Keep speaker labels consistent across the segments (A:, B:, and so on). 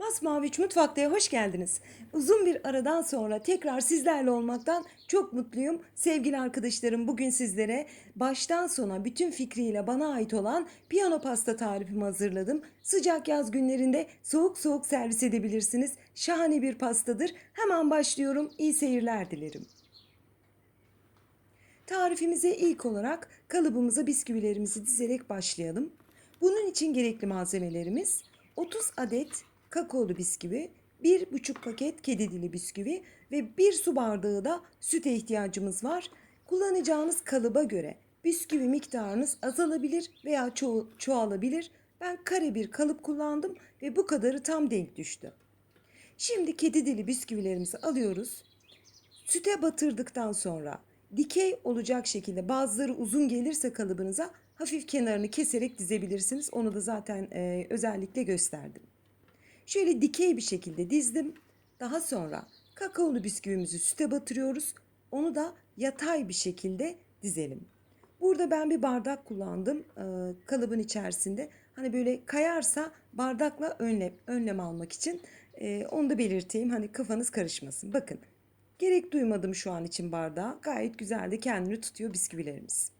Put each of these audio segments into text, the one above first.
A: Masmavi Mutfak'ta hoş geldiniz. Uzun bir aradan sonra tekrar sizlerle olmaktan çok mutluyum. Sevgili arkadaşlarım bugün sizlere baştan sona bütün fikriyle bana ait olan piyano pasta tarifimi hazırladım. Sıcak yaz günlerinde soğuk soğuk servis edebilirsiniz. Şahane bir pastadır. Hemen başlıyorum. İyi seyirler dilerim. Tarifimize ilk olarak kalıbımıza bisküvilerimizi dizerek başlayalım. Bunun için gerekli malzemelerimiz 30 adet kakaolu bisküvi, 1,5 paket kedi dili bisküvi ve 1 su bardağı da süte ihtiyacımız var. Kullanacağınız kalıba göre bisküvi miktarınız azalabilir veya ço- çoğalabilir. Ben kare bir kalıp kullandım ve bu kadarı tam denk düştü. Şimdi kedi dili bisküvilerimizi alıyoruz. Süte batırdıktan sonra dikey olacak şekilde bazıları uzun gelirse kalıbınıza hafif kenarını keserek dizebilirsiniz. Onu da zaten e, özellikle gösterdim. Şöyle dikey bir şekilde dizdim. Daha sonra kakaolu bisküvimizi süte batırıyoruz. Onu da yatay bir şekilde dizelim. Burada ben bir bardak kullandım e, kalıbın içerisinde. Hani böyle kayarsa bardakla önlem, önlem almak için e, onu da belirteyim. Hani kafanız karışmasın. Bakın gerek duymadım şu an için bardağa. Gayet güzel de kendini tutuyor bisküvilerimiz.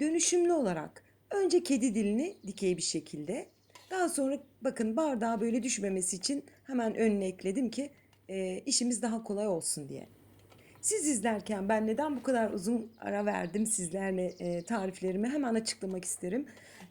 A: Dönüşümlü olarak önce kedi dilini dikey bir şekilde daha sonra bakın bardağa böyle düşmemesi için hemen önüne ekledim ki e, işimiz daha kolay olsun diye. Siz izlerken ben neden bu kadar uzun ara verdim sizlerle e, tariflerimi hemen açıklamak isterim.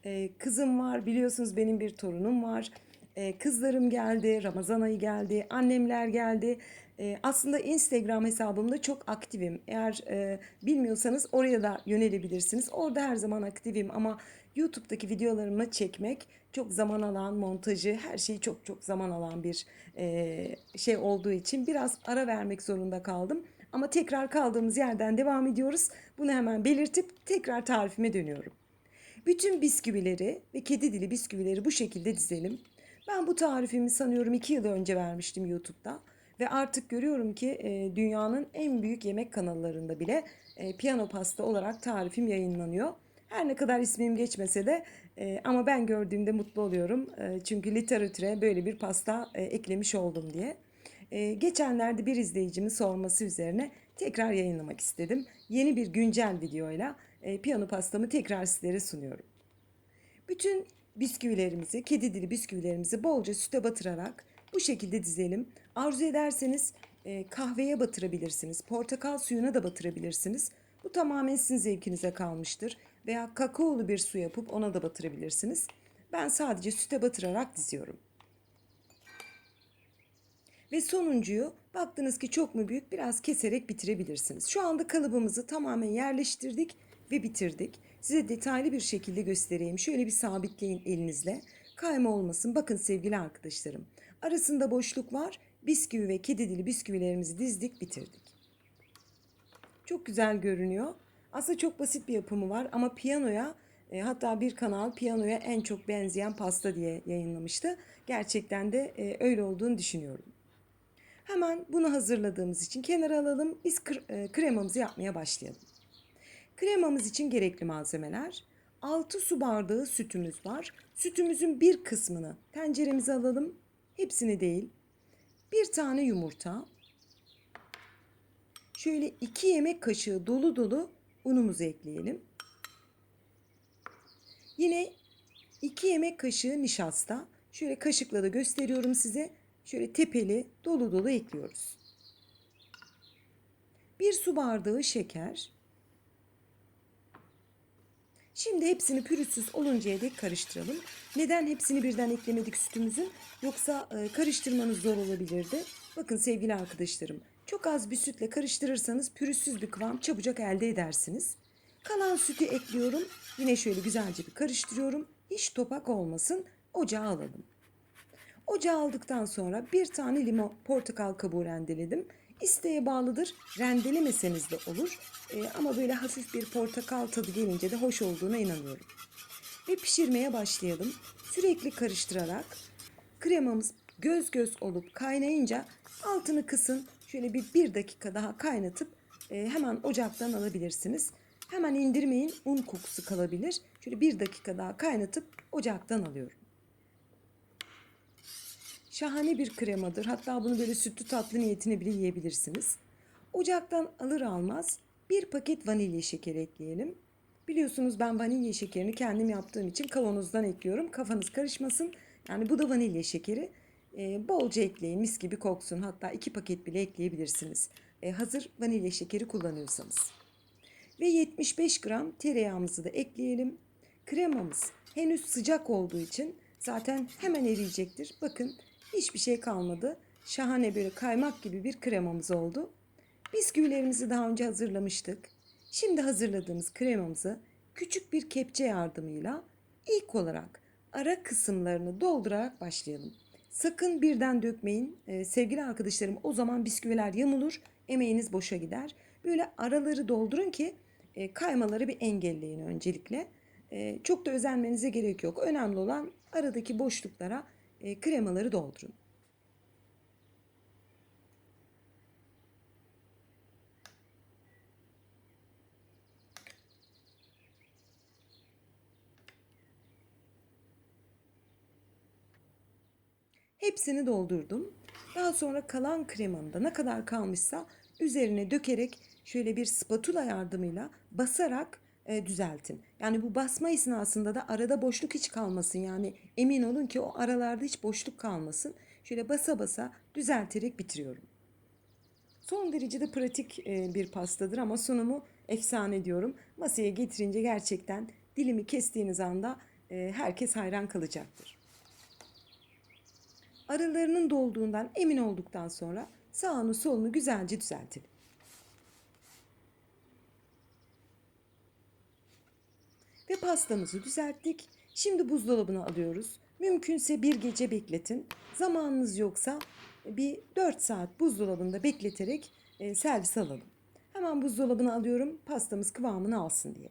A: E, kızım var biliyorsunuz benim bir torunum var. E, kızlarım geldi, Ramazan ayı geldi, annemler geldi. E, aslında Instagram hesabımda çok aktifim. Eğer e, bilmiyorsanız oraya da yönelebilirsiniz. Orada her zaman aktifim ama YouTube'daki videolarımı çekmek çok zaman alan, montajı, her şeyi çok çok zaman alan bir e, şey olduğu için biraz ara vermek zorunda kaldım. Ama tekrar kaldığımız yerden devam ediyoruz. Bunu hemen belirtip tekrar tarifime dönüyorum. Bütün bisküvileri ve kedi dili bisküvileri bu şekilde dizelim. Ben bu tarifimi sanıyorum iki yıl önce vermiştim YouTube'da. Ve artık görüyorum ki e, dünyanın en büyük yemek kanallarında bile e, piyano pasta olarak tarifim yayınlanıyor. Her ne kadar ismim geçmese de e, ama ben gördüğümde mutlu oluyorum. E, çünkü literatüre böyle bir pasta e, eklemiş oldum diye. E, geçenlerde bir izleyicimin sorması üzerine tekrar yayınlamak istedim. Yeni bir güncel videoyla e, piyano pastamı tekrar sizlere sunuyorum. Bütün bisküvilerimizi, kedi dili bisküvilerimizi bolca süte batırarak bu şekilde dizelim. Arzu ederseniz e, kahveye batırabilirsiniz, portakal suyuna da batırabilirsiniz. Bu tamamen sizin zevkinize kalmıştır. Veya kakaolu bir su yapıp ona da batırabilirsiniz. Ben sadece süte batırarak diziyorum. Ve sonuncuyu baktınız ki çok mu büyük biraz keserek bitirebilirsiniz. Şu anda kalıbımızı tamamen yerleştirdik ve bitirdik. Size detaylı bir şekilde göstereyim. Şöyle bir sabitleyin elinizle. Kayma olmasın. Bakın sevgili arkadaşlarım. Arasında boşluk var. Bisküvi ve kedi dili bisküvilerimizi dizdik, bitirdik. Çok güzel görünüyor. Aslında çok basit bir yapımı var ama piyanoya e, hatta bir kanal piyanoya en çok benzeyen pasta diye yayınlamıştı. Gerçekten de e, öyle olduğunu düşünüyorum. Hemen bunu hazırladığımız için kenara alalım. Biz e, kremamızı yapmaya başlayalım. Kremamız için gerekli malzemeler 6 su bardağı sütümüz var. Sütümüzün bir kısmını tenceremize alalım. Hepsini değil. Bir tane yumurta. Şöyle 2 yemek kaşığı dolu dolu unumuzu ekleyelim. Yine 2 yemek kaşığı nişasta. Şöyle kaşıkla da gösteriyorum size. Şöyle tepeli dolu dolu ekliyoruz. Bir su bardağı şeker. Şimdi hepsini pürüzsüz oluncaya dek karıştıralım. Neden hepsini birden eklemedik sütümüzün? Yoksa e, karıştırmanız zor olabilirdi. Bakın sevgili arkadaşlarım, çok az bir sütle karıştırırsanız pürüzsüz bir kıvam çabucak elde edersiniz. Kalan sütü ekliyorum. Yine şöyle güzelce bir karıştırıyorum. Hiç topak olmasın. Ocağa alalım. Ocağa aldıktan sonra bir tane limon, portakal kabuğu rendeledim. İsteğe bağlıdır. Rendelemeseniz de olur. Ee, ama böyle hafif bir portakal tadı gelince de hoş olduğuna inanıyorum. Ve pişirmeye başlayalım. Sürekli karıştırarak kremamız göz göz olup kaynayınca altını kısın. Şöyle bir, bir dakika daha kaynatıp e, hemen ocaktan alabilirsiniz. Hemen indirmeyin un kokusu kalabilir. Şöyle bir dakika daha kaynatıp ocaktan alıyorum. Şahane bir kremadır. Hatta bunu böyle sütlü tatlı niyetine bile yiyebilirsiniz. Ocaktan alır almaz bir paket vanilya şekeri ekleyelim. Biliyorsunuz ben vanilya şekerini kendim yaptığım için kavanozdan ekliyorum. Kafanız karışmasın. Yani bu da vanilya şekeri. Ee, bolca ekleyin mis gibi koksun. Hatta iki paket bile ekleyebilirsiniz. Ee, hazır vanilya şekeri kullanıyorsanız. Ve 75 gram tereyağımızı da ekleyelim. Kremamız henüz sıcak olduğu için zaten hemen eriyecektir. Bakın hiçbir şey kalmadı. Şahane böyle kaymak gibi bir kremamız oldu. Bisküvilerimizi daha önce hazırlamıştık. Şimdi hazırladığımız kremamızı küçük bir kepçe yardımıyla ilk olarak ara kısımlarını doldurarak başlayalım. Sakın birden dökmeyin. Ee, sevgili arkadaşlarım o zaman bisküviler yamulur, emeğiniz boşa gider. Böyle araları doldurun ki e, kaymaları bir engelleyin öncelikle. E, çok da özenmenize gerek yok. Önemli olan aradaki boşluklara e, kremaları doldurun. Hepsini doldurdum. Daha sonra kalan kremanın da ne kadar kalmışsa üzerine dökerek şöyle bir spatula yardımıyla basarak e, düzeltin. Yani bu basma esnasında da arada boşluk hiç kalmasın. Yani emin olun ki o aralarda hiç boşluk kalmasın. Şöyle basa basa düzelterek bitiriyorum. Son derece de pratik e, bir pastadır ama sunumu efsane diyorum. Masaya getirince gerçekten dilimi kestiğiniz anda e, herkes hayran kalacaktır. Aralarının dolduğundan emin olduktan sonra sağını solunu güzelce düzeltelim. Ve pastamızı düzelttik. Şimdi buzdolabına alıyoruz. Mümkünse bir gece bekletin. Zamanınız yoksa bir 4 saat buzdolabında bekleterek e, servis alalım. Hemen buzdolabına alıyorum pastamız kıvamını alsın diye.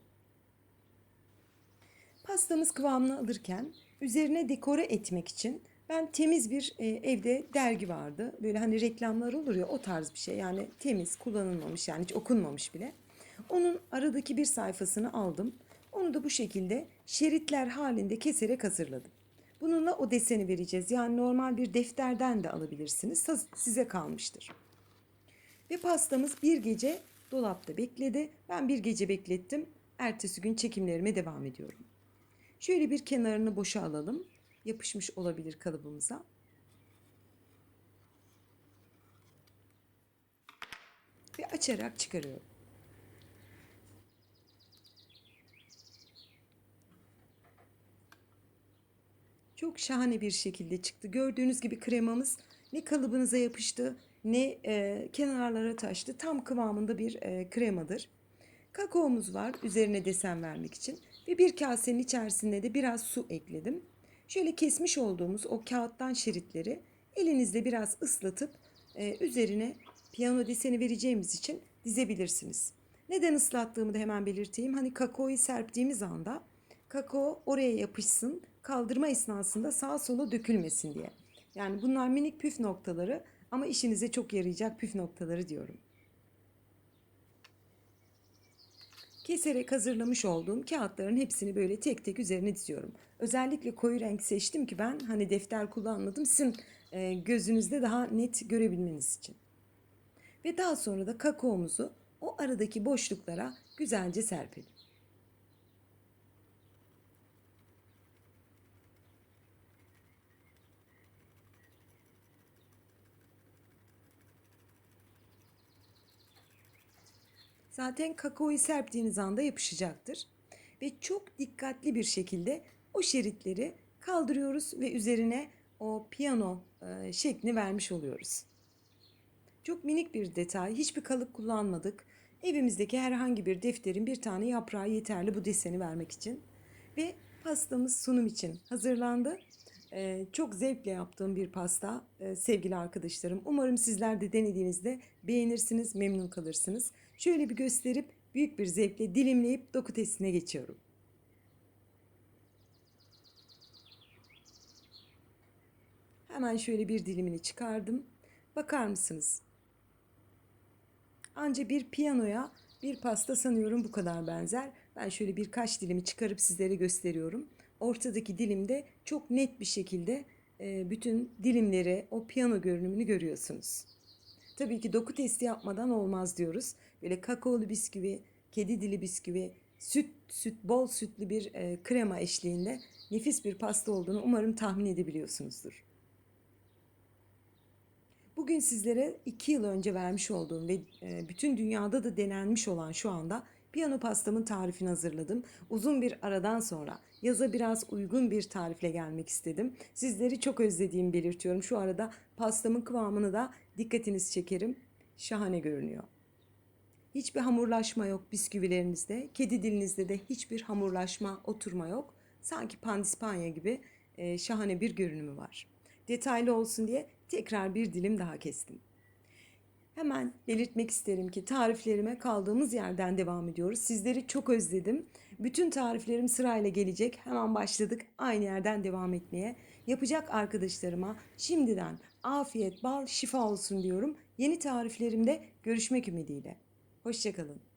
A: Pastamız kıvamını alırken üzerine dekore etmek için ben temiz bir e, evde dergi vardı. Böyle hani reklamlar olur ya o tarz bir şey. Yani temiz, kullanılmamış yani hiç okunmamış bile. Onun aradaki bir sayfasını aldım. Onu da bu şekilde şeritler halinde keserek hazırladım. Bununla o deseni vereceğiz. Yani normal bir defterden de alabilirsiniz. Size kalmıştır. Ve pastamız bir gece dolapta bekledi. Ben bir gece beklettim. Ertesi gün çekimlerime devam ediyorum. Şöyle bir kenarını boşa alalım. Yapışmış olabilir kalıbımıza. Ve açarak çıkarıyorum. Çok şahane bir şekilde çıktı. Gördüğünüz gibi kremamız ne kalıbınıza yapıştı ne e, kenarlara taştı. Tam kıvamında bir e, kremadır. Kakaomuz var üzerine desen vermek için. Ve bir kasenin içerisinde de biraz su ekledim. Şöyle kesmiş olduğumuz o kağıttan şeritleri elinizle biraz ıslatıp e, üzerine piyano deseni vereceğimiz için dizebilirsiniz. Neden ıslattığımı da hemen belirteyim. Hani kakaoyu serptiğimiz anda kakao oraya yapışsın, kaldırma esnasında sağa sola dökülmesin diye. Yani bunlar minik püf noktaları ama işinize çok yarayacak püf noktaları diyorum. Keserek hazırlamış olduğum kağıtların hepsini böyle tek tek üzerine diziyorum. Özellikle koyu renk seçtim ki ben hani defter kullanmadım sizin e, gözünüzde daha net görebilmeniz için. Ve daha sonra da kakaomuzu o aradaki boşluklara güzelce serpelim. Zaten kakaoyu serptiğiniz anda yapışacaktır. Ve çok dikkatli bir şekilde o şeritleri kaldırıyoruz ve üzerine o piyano e, şeklini vermiş oluyoruz. Çok minik bir detay. Hiçbir kalıp kullanmadık. Evimizdeki herhangi bir defterin bir tane yaprağı yeterli bu deseni vermek için. Ve pastamız sunum için hazırlandı. Ee, çok zevkle yaptığım bir pasta ee, sevgili arkadaşlarım. Umarım sizler de denediğinizde beğenirsiniz, memnun kalırsınız. Şöyle bir gösterip büyük bir zevkle dilimleyip doku testine geçiyorum. Hemen şöyle bir dilimini çıkardım. Bakar mısınız? Anca bir piyanoya bir pasta sanıyorum bu kadar benzer. Ben şöyle birkaç dilimi çıkarıp sizlere gösteriyorum. Ortadaki dilimde çok net bir şekilde e, bütün dilimleri, o piyano görünümünü görüyorsunuz. Tabii ki doku testi yapmadan olmaz diyoruz. Böyle kakaolu bisküvi, kedi dili bisküvi, süt, süt bol sütlü bir e, krema eşliğinde nefis bir pasta olduğunu umarım tahmin edebiliyorsunuzdur. Bugün sizlere iki yıl önce vermiş olduğum ve e, bütün dünyada da denenmiş olan şu anda piyano pastamın tarifini hazırladım. Uzun bir aradan sonra yaza biraz uygun bir tarifle gelmek istedim. Sizleri çok özlediğimi belirtiyorum. Şu arada pastamın kıvamını da dikkatinizi çekerim. Şahane görünüyor. Hiçbir hamurlaşma yok bisküvilerinizde. Kedi dilinizde de hiçbir hamurlaşma, oturma yok. Sanki pandispanya gibi e, şahane bir görünümü var. Detaylı olsun diye tekrar bir dilim daha kestim. Hemen belirtmek isterim ki tariflerime kaldığımız yerden devam ediyoruz. Sizleri çok özledim. Bütün tariflerim sırayla gelecek. Hemen başladık aynı yerden devam etmeye. Yapacak arkadaşlarıma şimdiden afiyet, bal, şifa olsun diyorum. Yeni tariflerimde görüşmek ümidiyle. Hoşçakalın.